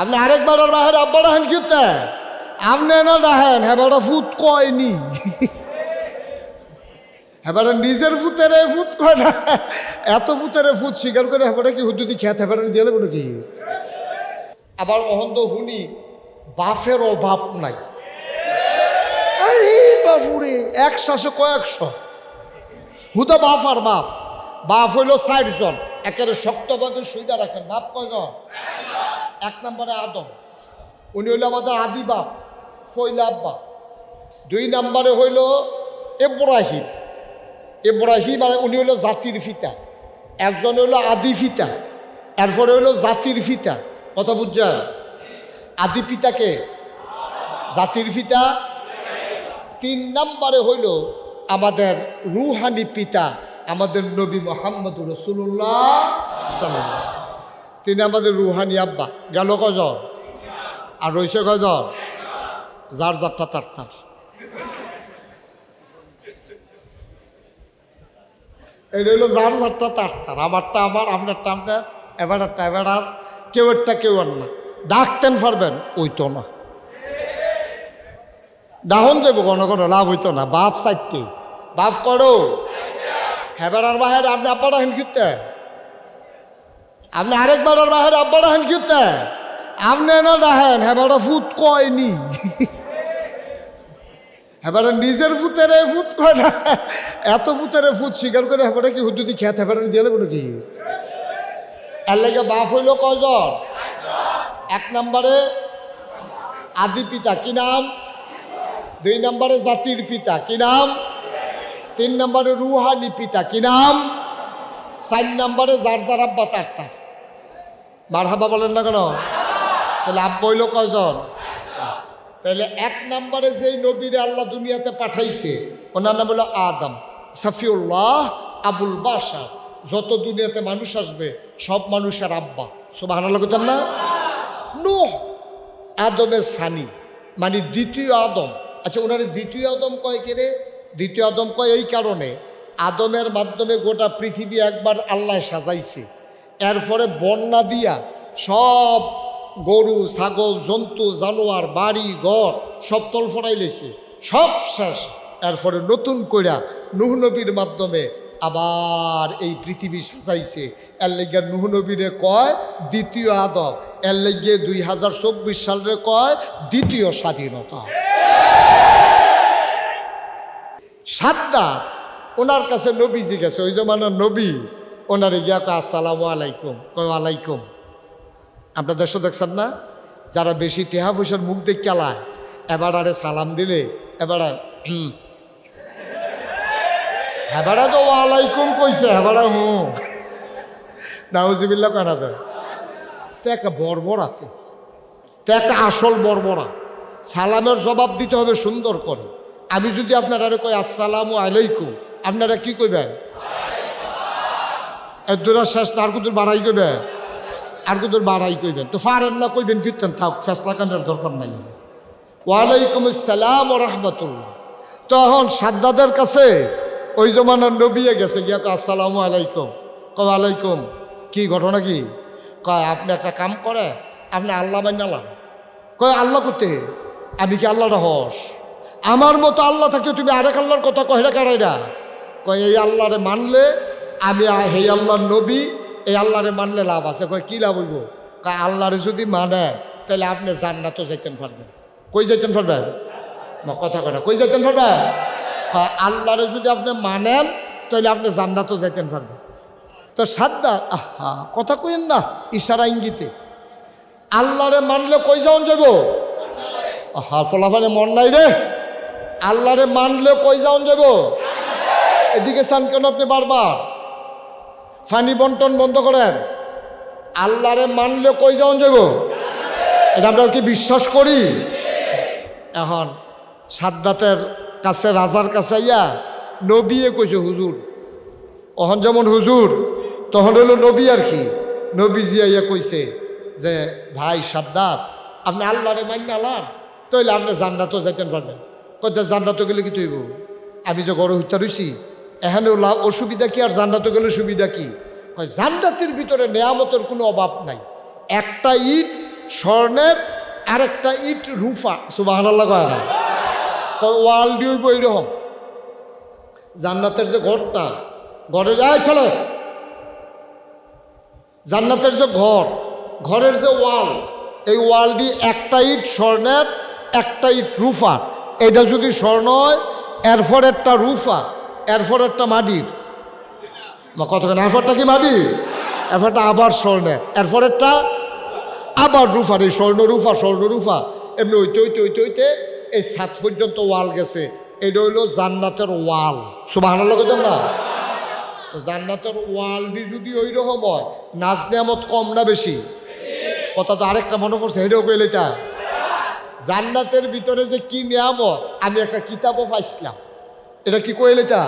আপনি আরেকবার ওর বাহিরে আব্বা রাখেন কিতে আপনি না রাখেন হ্যাঁ বড় ফুট কয়নি? এবারে নিজের ফুতেরে ফুত কয় না, এত ফুতেরে ফুত স্বীকার করে হেবারে কি হুদুদি খেতে হেবারে দিয়ে বলে কি আবার অহন্ত হুনি বাফের অভাব নাই। আরে বাপুরে এক শ্বাসে কয়েকশো হুদা বাপ আর বাপ। বাপ হইল ষাট জন, একেবারে শক্তভাবে সুইদা রাখেন। বাপ কয়জন? এক নম্বরে আদম। উনি হইল আমাদের আদি বাপ, ফইলা আব্বা। দুই নম্বরে হইল এব্রাহিম। এব্রাহিম আর উনি হইল জাতির ফিতা একজন হইল আদি ফিতা এরপরে হইল জাতির ফিতা কথা বুঝছেন? আদি পিতাকে জাতির ফিতা তিন নম্বরে হইল আমাদের রুহানি পিতা, আমাদের নবী মোহাম্মদ রসুল্লাহ সাল্লাম তিনি আমাদের রুহানি আব্বা। গেল কজন? আর রয়েছে কজন? যার যারটা তার তার। এটা হইল যার যারটা তার তার। আমারটা আমার, আপনারটা আপনার, এবারটা এবার কেউ একটা, কেউ আর না। ডাকতেন পারবেন ওই তো না। ডাহন যাব কোনো কোনো, লাভ হইতো না। বাপ সাইডটি। বাপ করো। হেবেড়ার বাহিরে আপনি আব্বাটা হেন কিনতে আপনি আরেকবারের বাহিরে আব্বাটা হেন কিনতে আপনি না ডাহেন হেবেড়া ফুত কয়নি? এবারে নিজের ফুতেরে ফুত কয় না? এত ফুতেরে ফুত স্বীকার করে হেবারে কি হুদুদি খেতে হেবারে দিয়ে বলে কি এর লাগে বাপ হইল কজন এক নম্বরে আদি পিতা, কি নাম? দুই নম্বরে জাতির পিতা, কি নাম? তিন নম্বরে রুহানি পিতা, কি নাম? চার নম্বরে যার যার আব্বা তার তার। মার হাবা বলেন না কেন? তাহলে আব্বা হইল কজন তাহলে এক নম্বরে যেই নবীরে আল্লাহ দুনিয়াতে পাঠাইছে, ওনার নাম হলো আদম। সাফিউল্লাহ আবুল বাসা যত দুনিয়াতে মানুষ আসবে, সব মানুষের আব্বা। সব হানা লাগতেন না? নুহ, আদমের সানি। মানে দ্বিতীয় আদম। আচ্ছা ওনার দ্বিতীয় আদম কয় কে রে? দ্বিতীয় আদম কয় এই কারণে, আদমের মাধ্যমে গোটা পৃথিবী একবার আল্লাহ সাজাইছে। এরপরে বন্যা দিয়া সব গরু, ছাগল, জন্তু, জানোয়ার, বাড়ি, ঘর সব তল ফরাই লেছে। সব শেষ। এরপরে নতুন কইরা নুহ নবীর মাধ্যমে আবার এই পৃথিবী সাজাইছে। এর লেগে নুহ নবীরে কয় দ্বিতীয় আদব। এর লেগে দুই হাজার চব্বিশ সালে কয় দ্বিতীয় স্বাধীনতা। সাদ্দার ওনার কাছে নবী জিজ্ঞাসা, ওই জমানার নবী? ওনারে গিয়া কয়, আসসালামু আলাইকুম। কয় আলাইকুম আপনার দেশও দেখছেন না? যারা বেশি টেহা পয়সার মুখ দিয়ে কেলায় এবার আরে সালাম দিলে, এবার হেবারা তো ওয়ালাইকুম কইছে হেবারা হু নাউজিবিল্লা কেনা দেয় তো? একটা বর্বরাতে তো। একটা আসল বর্বরা। সালামের জবাব দিতে হবে সুন্দর করে। আমি যদি আপনারা কই, আসসালামু আলাইকুম, আপনারা কি কইবেন? এর দূরা শেষ না, আর কুতুর বাড়াই কইবেন আর কুতুর বাড়াই কইবেন তো ফারেন কইবেন কীর্তন থাক, ফেসলা কানের দরকার নাই। ওয়ালাইকুম আসসালাম রহমতুল্লাহ। তখন সাদ্দাদের কাছে ওই জমানার নবিয়ে গেছে, গিয়া কয়, আসসালামু আলাইকুম। কয় আলাইকুম কি ঘটনা কি? কয়, আপনি একটা কাম করে আপনি আল্লাহ মাইনালাম কয়, আল্লাহ করতে? আমি কি আল্লাহটা হস? আমার মতো আল্লাহ থাকে তুমি আরেক আল্লাহর কথা কহেরা কারাইরা? কয়, এই আল্লাহরে মানলে আমি এই আল্লাহর নবী, এই আল্লাহরে মানলে লাভ আছে। কয়, কী লাভ হইব? কয়, আল্লাহরে যদি মানে তাহলে আপনি জান্নাতও যাইতেন পারবেন। কই যাইতেন পারবেন? কথা কথা কই যাইতেন পারবেন? কয়, আল্লাহরে যদি আপনি মানেন তাহলে আপনি জান্নাতও যাইতেন পারবেন। তো সাদ্দা আহা, কথা কইেন না, ইশারা ইঙ্গিতে। আল্লাহরে মানলে কই যাওন যাব আহা, ফলাফলে মন নাই রে। আল্লাহরে মানলে কই যাওন যাব এদিকে চান কেন আপনি বারবার? ফানি বন্টন বন্ধ করেন। আল্লাহরে মানলে কই যাওন যাব এটা আমরা কি বিশ্বাস করি? এখন সাদ্দাতের কাছে, রাজার কাছে ইয়া নবিয়ে কইছে, হুজুর, অহন যেমন হুজুর তখন হলো নবী আর কি। নবী জিয়া ইয়া কইছে যে, ভাই সাদ্দাত, আপনি আল্লাহরে মান্য আলান তাইলে আপনি জান্নাতও যাইতেন পারবেন। কত জান্নাতও গেলে কি তৈব? আমি যে গড় হইতে রইছি এখানেও লাভ, অসুবিধা কি আর জান্নাতও গেলে সুবিধা কি? জান্নাতের ভিতরে নেয়ামতের কোনো অভাব নাই। একটা ইট স্বর্ণের, আরেকটা ইট রুফা সুবাহ তো ওয়াল দিয়ে বই রকম জান্নাতের যে ঘরটা, ঘরে যায় ছেলে জান্নাতের যে ঘর, ঘরের যে ওয়াল, এই ওয়াল দিয়ে একটা ইট স্বর্ণের, একটা ইট রুফা এটা যদি স্বর্ণ হয় এরপর একটা রুফা। এরপর একটা মাটির। কতক্ষণ এরপরটা কি মাটির এরপরটা আবার স্বর্ণের এরপরেরটা আবার রুফার এই স্বর্ণ রুফা স্বর্ণ রুফা এমনি হইতে হইতে হইতে হইতে এই সাত পর্যন্ত ওয়াল গেছে। এটা হইল জান্নাতের ওয়াল। সুবাহ না? তো জান্নাতের ওয়াল দি যদি ওই রকম হয়, নাচ নিয়ামত কম না বেশি? কথা তো আরেকটা মনে পড়ছে, এটাও পেলে তা জান্নাতের ভিতরে যে কি নিয়ামত, আমি একটা কিতাবও পাইছিলাম। এটা কি কইলে তা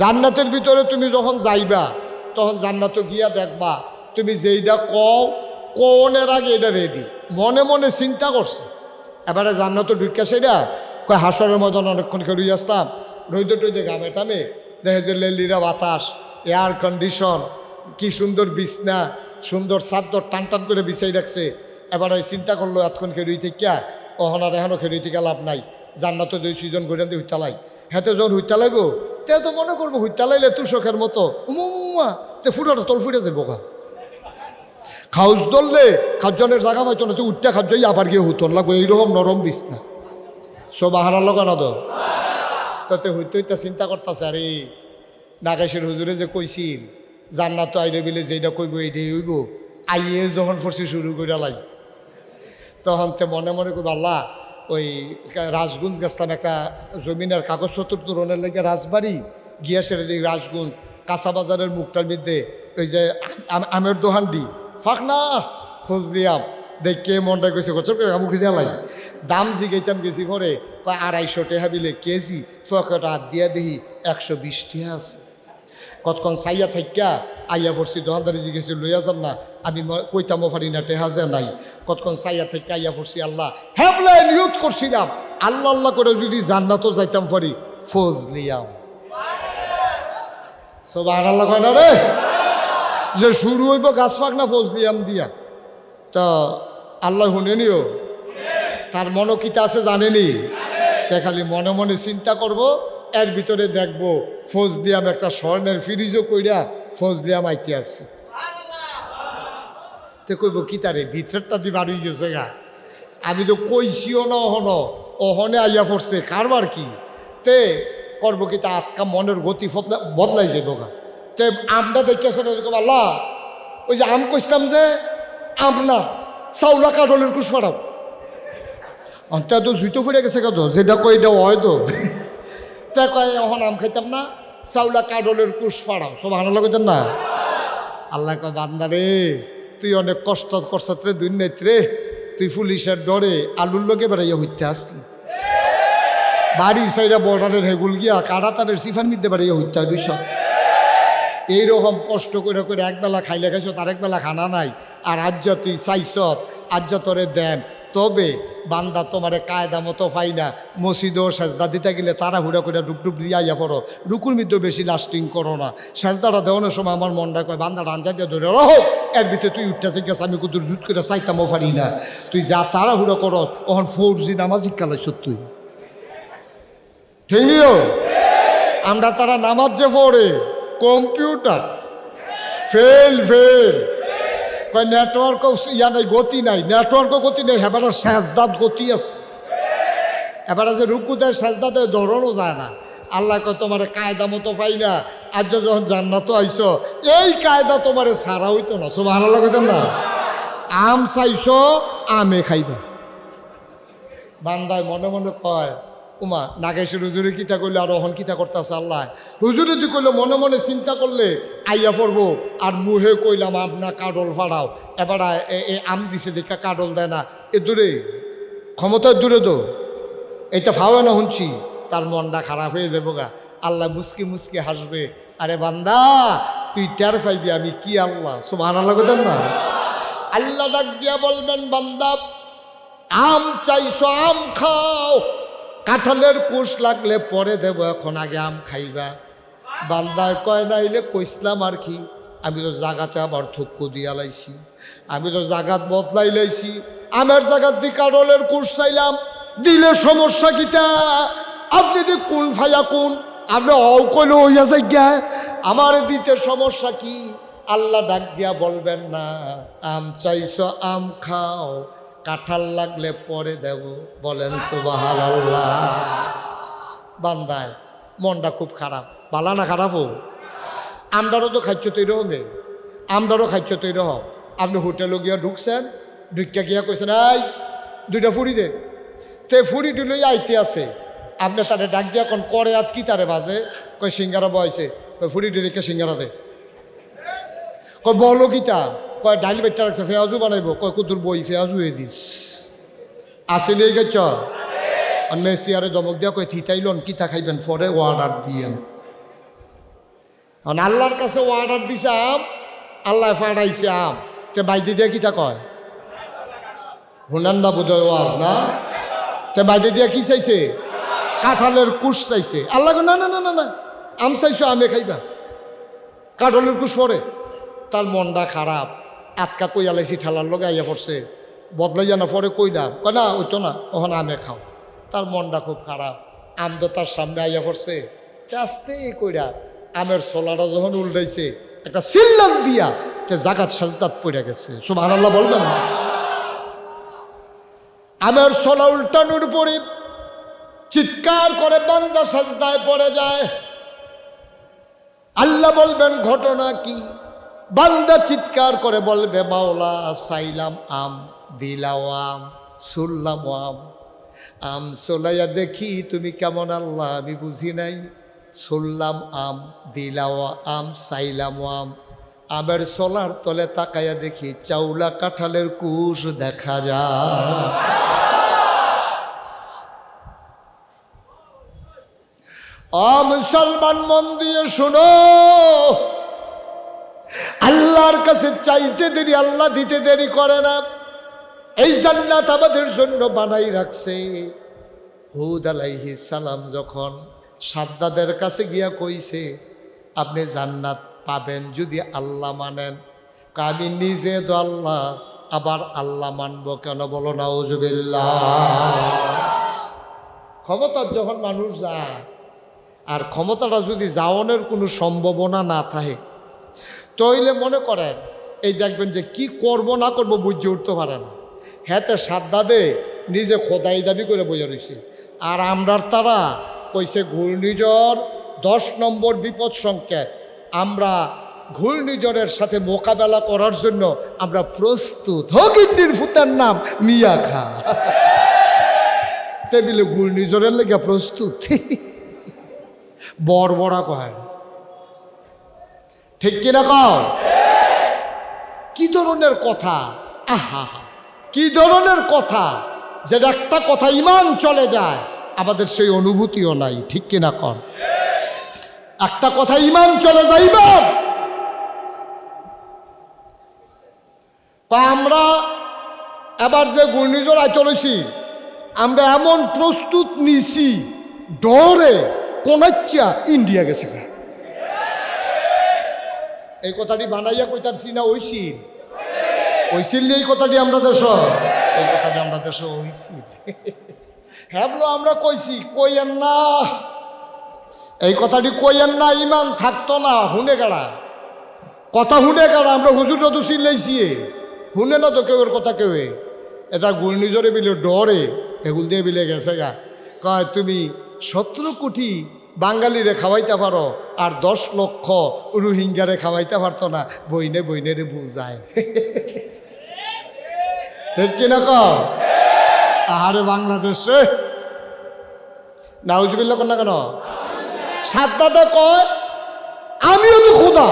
জান্নাতের ভিতরে তুমি যখন যাইবা, তখন জান্নাতে গিয়া দেখবা, তুমি যেইটা কও কোনের আগে এটা রেডি মনে মনে চিন্তা করছে। এবারে জান্নাত ঢুকা সেটা কয়, হাসরের মতন অনেকক্ষণ রুই আসতাম। রইদ টইদে গামে টামে দেখে যে লেলিরা বাতাস এয়ার কন্ডিশন কি সুন্দর বিছনা, সুন্দর চাদর টান টান করে বিছাই রাখছে। এবারে চিন্তা করল, এতক্ষণ খেরুই থেকে, অহন আর এখনও খেরুই থেকে লাভ নাই। জান্নাত দুই সুজন ঘুরে দিয়ে হুইতালাই। হেতে যখন হুইতা লাগবো তে তো মনে করব হুইতা লাইলে তুষকের মতো, উমা তে ফুটাটা তল ফুটে যাব গা। খাউজ দললে খাদ্যনের জায়গা পাইতো না তুই উঠতে খাদ্য আবার গিয়ে হুতন লাগবো, এইরকম নরম বিছনা। সব আহারার লগা না তো? তাতে হইতে হইতে চিন্তা করতেছে, আরে, নাগেশের হুজুরে যে কইছিল তো আইরে বিলে যেটা কইব এইটাই হইব, আইয়ে যখন ফরসি শুরু করে লাই। তখন তে মনে মনে কইব, আল্লাহ ওই রাজগুঞ্জ গেছিলাম একটা জমিনের কাগজপত্র তোরণের লেগে রাজবাড়ি, গিয়া সেরে দিই রাজগুঞ্জ, কাঁচা বাজারের মুখটার মধ্যে ওই যে আম- আমের দোহান দি ফাঁক না খোঁজ দিয়াম দেখে মনটা কইছে, কচর করে মুখে দেওয়ালাই দাম জিগাইতাম গেছি পরে আড়াইশো টেহা বিলে কেজি ফকটা দিয়া দেখি একশো বিশ টেহা আছে। কতক্ষণ সাইয়া থাইকা আইয়া পড়ছি দোকানদারি জিজ্ঞেস লইয়া যান না আমি ম- কইতামও পারি না টেহা যে নাই। কতক্ষণ সাইয়া থাইকা আইয়া পড়ছি আল্লাহ হ্যাবলাই নিয়ত করছিলাম আল্লাহ আল্লাহ করে যদি জান্নাতও যাইতাম পারি ফৌজ লিয়াম সব আর আল্লাহ কয় না রে? যে শুরু হইব গাছ পাক না ফৌজ লিয়াম দিয়া? তা আল্লাহ শুনেনিও তার মনকিতা আছে জানেনি? তে খালি মনে মনে চিন্তা করব এর ভিতরে দেখব ফৌজ দিয়াম একটা স্বর্ণের ফ্রিজও কইরা ফৌজ দিয়াম আইতে আছে তে কইব, কি তারে, ভিতরটা দি বাড়ি গেছে গা? আমি তো কইছিও না অহন, অহনে আইয়া পড়ছে, কারবার কি? তে করব কি তা আটকা মনের গতি বদলাই যাইব গা। তে আমটা দেখেছে আল্লাহ, ওই যে আম কইছিলাম যে, আম না, চাউলা কাঠলের কুশ পাড়াও। অন্ত তো জুইতো ফুটে গেছে কত যেটা কই এটা হয় তো কয় এখন আম খাইতাম না। চাউলা কাডলের কুশ ফাড়াও। সব ভালো লাগতেন না? আল্লাহ কয় বান্দারে তুই অনেক কষ্ট করছত রে দুই নেত রে তুই পুলিশের ডরে আলুর লোকে বেড়াইয়া হইতে আসলি। বাড়ি সাইডা বর্ডারের হেগুল গিয়া কাটা তারের সিফান মিদ্যে বেড়াইয়া হইতে দুইশ। এইরকম কষ্ট করে করে একবেলা খাইলে খাইছ, তার একবেলা খানা নাই। আর আজ্য তুই চাইছত আজ্য তোরে দেন। তবে বান্দা তোমারে কায়দা মতো পাই না। মসজিদও সেজদা দিতে গেলে তারা হুড়া করে ডুব দিয়ে আইয়া পড়ো। রুকুর মধ্যে বেশি লাস্টিং করো না। সেজদাটা দেওয়ানোর সময় আমার মনটা কয় বান্দাটা আঞ্জা দিয়ে ধরে রহ এর ভিতরে তুই উঠতে গেছে আমি কুতুর জুত করে চাইতামও পারি না। তুই যা তারা হুড়া করো ওখান ফোর জি নামাজ শিক্ষালাইছ তুই। ঠিক আমরা তারা নামাজ যে পড়ে, কম্পিউটার। Fail fail. কয় নেটওয়ার্কও ইয়া নাই, গতি নাই। নেটওয়ার্কও গতি নেই, এবার সেজদাত গতি আছে। এবার যে রুকু দেয়, সেজদা ধরনও যায় না। আল্লাহ কয়, তোমার কায়দা মতো পাই না। আজ যখন জান্নাত আইস এই কায়দা তোমার সারা হইতো না। সব ভালো লাগে না। আম চাইছ, আমে খাইবা। বান্দায় মনে মনে কয় উমা, নাগেশের হুজুরে কিতা করলে আর অহন কিতা করতেছে আল্লাহ। হুজুরে তুই কইলে, মনে মনে চিন্তা করলে আইয়া পড়ব। আর মুহে কইলাম, আপনা কাডল ফাড়াও। এবার এ আম দিছে দেখা কাডল দেয় না। এ দূরে ক্ষমতার দূরে তো। এটা ফাওয়া না শুনছি। তার মনটা খারাপ হয়ে যাব গা। আল্লাহ মুসকি মুসকি হাসবে। আরে বান্দা, তুই টের পাইবি আমি কি আল্লাহ? সব আল্লাহ কথা না? আল্লাহ ডাক দিয়া বলবেন, বান্দা, আম চাইছো, আম খাও। কাঁঠালের কুশ লাগলে পরে দেব, এখন আগে আম খাইবা। বান্দায় কয়, নাইলে কইসলাম আর কি, আমি তো জাগাতে আবার থুক্কু দিয়া লাইছি, আমি তো জাগাত বদলাই লাইছি, আমার জাগাত দি কাডলের কোর্স চাইলাম, দিলে সমস্যা কিটা আপনি দি কোন ফাইয়া কোন আপনি অ কইলে হইয়া যাই গা, আমার দিতে সমস্যা কি? আল্লাহ ডাক দিয়া বলবেন না, আম চাইছ, আম খাও কাঁঠাল লাগলে পরে দেব, বলেন সুবাহাল আল্লাহ বান্দায়, মনটা খুব খারাপ। বালা না খারাপ হোক আমরারও তো খাদ্য তৈরি হবে। আমরারও খাদ্য তৈরি হোক আপনি হোটেলে গিয়া ঢুকছেন ঢুকিয়া গিয়া কইছেন, এই, দুইটা ফুড়ি দে। তে ফুড়ি দিলই আইতে আছে। আপনি তারে ডাক দিয়া কোন, করে আত কি তারে বাজে? কই সিঙ্গারা বয়সে কই ফুড়ি দিলে সিঙ্গারা দে? কয়, বলো কিতা কয় ডাইল বেটটা রাখছে ফেয়াজু বানাইব। কয় কুতুর বই ফেয়াজু এ দিস। আসিলেই গেছ? আর মেসিয়ারে দমক দিয়া কয়, থিতাইলন, কিতা খাইবেন? পরে অর্ডার দিয়েন। আল্লাহর কাছে অর্ডার দিছে আম, আল্লাহ ফাড়াইছে আম। তে বাইদি দিয়া কিতা কয়? হুনান না বোধহয় ওয়াজ, না? তে বাইদি দিয়া কি চাইছে? কাঁঠালের কুশ চাইছে। আল্লাহ না না না না না, আম চাইছো, আমে খাইবা। কাঁঠালের কুশ পরে। তার মনটা খারাপ। আটকা কই আলাইছি ঠেলার লগে আইয়া পড়ছে। বদলাইয়া না? পরে কইলাম না, ওইতো না তখন আমে খাও। তার মনটা খুব খারাপ। আম তো তার সামনে আইয়া পড়ছে। তে আস্তে কইরা আমের সোলাটা যখন উল্টাইছে, একটা সিল্লাক দিয়া তে জাগাত সাজদাত পড়ে গেছে। সুবাহ আল্লাহ বলবেন না? আমের সোলা উল্টানোর পরে চিৎকার করে বান্দা সাজদায় পড়ে যায়। আল্লাহ বলবেন, ঘটনা কি? বান্দা চিৎকার করে বলবে, মাওলা, সাইলাম আম, দিলাও আম সুল্লাম আম। আম সোলাইয়া দেখি তুমি কেমন আল্লাহ, আমি বুঝি নাই। শুনলাম আম, দিলাও আম, সাইলাম আম। আমের সোলার তলে তাকাইয়া দেখি চাউলা কাঁঠালের কুশ দেখা যায়। আ মুসলমান মন দিয়ে শোনো। আল্লাহর কাছে চাইতে দেরি, আল্লাহ দিতে দেরি করে না। এই জান্নাত আমাদের জন্য বানাই রাখছে। হুদ আলাইহি সালাম যখন সাদ্দাদের কাছে গিয়া কইছে, আপনি জান্নাত পাবেন যদি আল্লাহ মানেন। আমি নিজে তো আল্লাহ, আবার আল্লাহ মানব কেন বলো না ওজুবিল্লাহ ক্ষমতার যখন মানুষ যায়, আর ক্ষমতাটা যদি যাওয়ানোর কোনো সম্ভাবনা না থাকে তইলে মনে করেন, এই দেখবেন যে কি করব না করব বুঝে উঠতে পারে না। হ্যাঁ সাদ্দাদে নিজে খোদাই দাবি করে বোঝা রয়েছে আর আমরার তারা কইছে ঘূর্ণিঝড়, দশ নম্বর বিপদ সংকেত। আমরা ঘূর্ণিঝড়ের সাথে মোকাবেলা করার জন্য আমরা প্রস্তুত। হকিন্ডির ফুতার নাম মিয়া খা। টেবিলে ঘূর্ণিঝড়ের লেগে প্রস্তুত। বড় বড়া কয়। ঠিক কিনা কও? কি ধরনের কথা? আহা কি ধরনের কথা? যে একটা কথা ইমান চলে যায়, আমাদের সেই অনুভূতিও নাই, ঠিক কিনা কন? একটা কথা ইমান চলে তা আমরা এবার যে ঘূর্ণিঝড় আয় চলেছি আমরা এমন প্রস্তুত নিছি, ডরে কোনাচ্চা ইন্ডিয়া গেছে। এই কথাটি বানাইয়া কইতারছি না ওইছিল ওইছিল এই কথাটি আমরা দেশ। এই কথাটি আমরা দেশ ওইছিল হ্যাঁ আমরা কইছি, কইয়েন না। এই কথাটি কইয়েন না, ইমান থাকতো না, হুনে গাড়া। কথা হুনে গাড়া, আমরা হুজুরটা তো চিল্লাইছি হুনে না তো কেউ এর কথা কেউ এটা ঘূর্ণিঝড়ে বিলে ডরে, এগুল দিয়ে বিলে গেছে গা। কয়, তুমি সতেরো কোটি বাঙালিরে খাওয়াইতে পারো, আর দশ লক্ষ রোহিঙ্গারে খাওয়াইতে পারতো না। বইনে বইনেরে বুঝায়। ঠিক কিনা ক আহারে বাংলাদেশে নাউজবিল্লা কর না কেন? সাদ্দাতে কয়, আমিও তো খোদা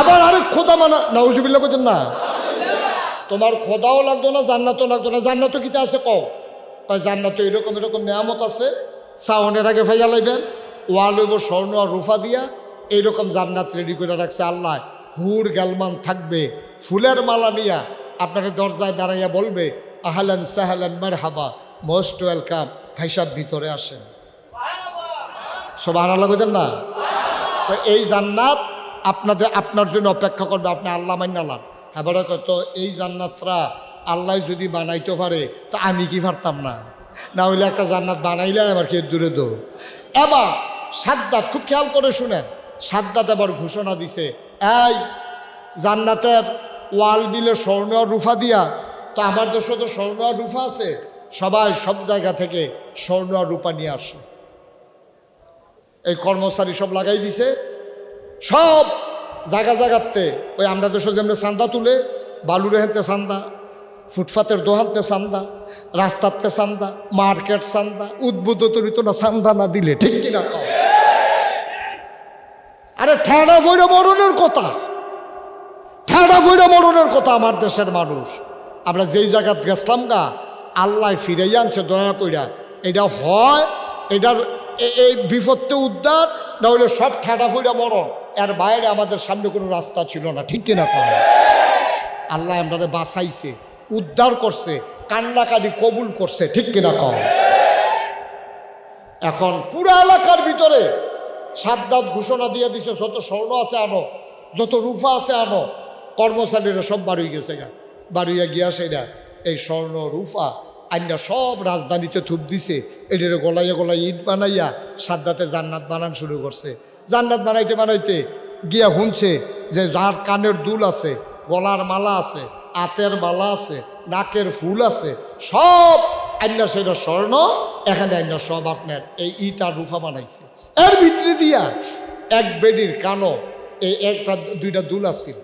আবার আরেক খোদা মানা নাউজবিল্লা করছেন না? তোমার খোদাও লাগতো না, জান্নাতও লাগতো না। জান্নাতও কিতা আছে কও? কয়, জান্নাত এরকম এরকম নিয়ামত আছে সাউনের আগে ফাইয়া লাইবেন। ওয়াল হইব স্বর্ণ আর রুফা দিয়া। এইরকম জান্নাত রেডি করে রাখছে আল্লাহ। হুর গালমান থাকবে। ফুলের মালা নিয়া আপনার দরজায় দাঁড়াইয়া বলবে, আহলান সাহালান মার হাবা মোস্ট ওয়েলকাম ভাই ভিতরে আসেন। সব আনা লাগতেন না? তো এই জান্নাত আপনাদের, আপনার জন্য অপেক্ষা করবে। আপনি আল্লাহ মাইনালাম এবারে তো এই জান্নাতরা আল্লাহ যদি বানাইতে পারে, তা আমি কি পারতাম না? না হইলে একটা জান্নাত বানাইলে আমার খেয়ে দূরে দো এবার সাদ্দাত, খুব খেয়াল করে শুনেন, সাদ্দাত এবার ঘোষণা দিছে, এই জান্নাতের ওয়াল বিলে স্বর্ণ রুফা দিয়া। তো আমার দেশে তো স্বর্ণ রুফা আছে, সবাই সব জায়গা থেকে স্বর্ণ রূপা নিয়ে আসে। এই কর্মচারী সব লাগাই দিছে, সব জায়গা জায়গাতে, ওই আমরা দেশে যেমন চান্দা তুলে, বালুরে হেঁতে চান্দা ফুটপাতের দোহানতে চান্দা, রাস্তাতে চান্দা, মার্কেট চান্দা উদ্বুদ্ধ তরিত না চান্দা না দিলে, ঠিক কিনা? আরে ঠেড়া ভৈরা মরণের কথা। ঠেড়া ফইরা মরণের কথা আমার দেশের মানুষ। আমরা যেই জায়গাত গেছিলাম গা, আল্লাহ ফিরাই আনছে, দয়া কইরা। এটা হয়, এটার এই বিপত্তি উদ্ধার, না হলে সব ঠেটা ফইরা মরণ। এর বাইরে আমাদের সামনে কোনো রাস্তা ছিল না, ঠিক কিনা কম আল্লাহ আমরা বাঁচাইছে। উদ্ধার করছে, কান্নাকাটি কবুল করছে, ঠিক কিনা কম এখন পুরো এলাকার ভিতরে সাদ্দাত ঘোষণা দিয়ে দিছে, যত স্বর্ণ আছে আনো, যত রূপা আছে আনো, কর্মচারীরা সব বাড়ি গেছে গা। বাড়িয়া গিয়া সেটা, এই স্বর্ণ, রূপা, আইনা সব রাজধানীতে থুপ দিছে, এটারে গলাইয়া গলায় ইট বানাইয়া সাদ্দাতে জান্নাত বানান শুরু করছে। জান্নাত বানাইতে বানাইতে গিয়া শুনছে যে যার কানের দুল আছে গলার মালা আছে, আতের মালা আছে, নাকের ফুল আছে, সব আইনা সেটা স্বর্ণ, এখানে আইনা সব আপনার এই ইটা রুফা বানাইছে। এর ভিতরে দিয়া এক বেডির কানো এই একটা দুইটা দুল আছিল।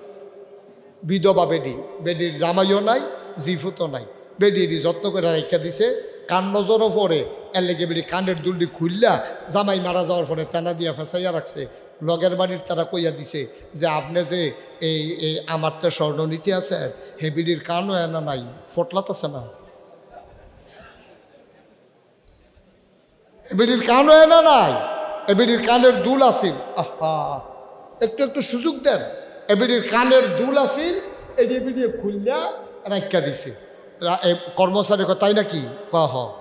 বিধবা বেডি, বেডির জামাইও নাই জিফুতো নাই। বেডির যত্ন করে রেখা দিছে কান নজরও পরে এর লেগে বেডি কানের দুলটি খুললা জামাই মারা যাওয়ার পরে তেনা দিয়া ফেসাইয়া রাখছে। লগের বাড়ির তারা কইয়া দিছে যে, আপনি যে এই এই আমার তো স্বর্ণ নীতি আছে, হে বিডির কানও এনা নাই? ফটলাতেছে না? এবিডির কানও এনা নাই? এবিডির কানের দুল আছিল। আহা, একটু একটু সুযোগ দেন। এবিডির কানের দুল আছিল এডি এবিডি খুললা রাখা দিছে। কর্মচারী তাই নাকি? ক হ।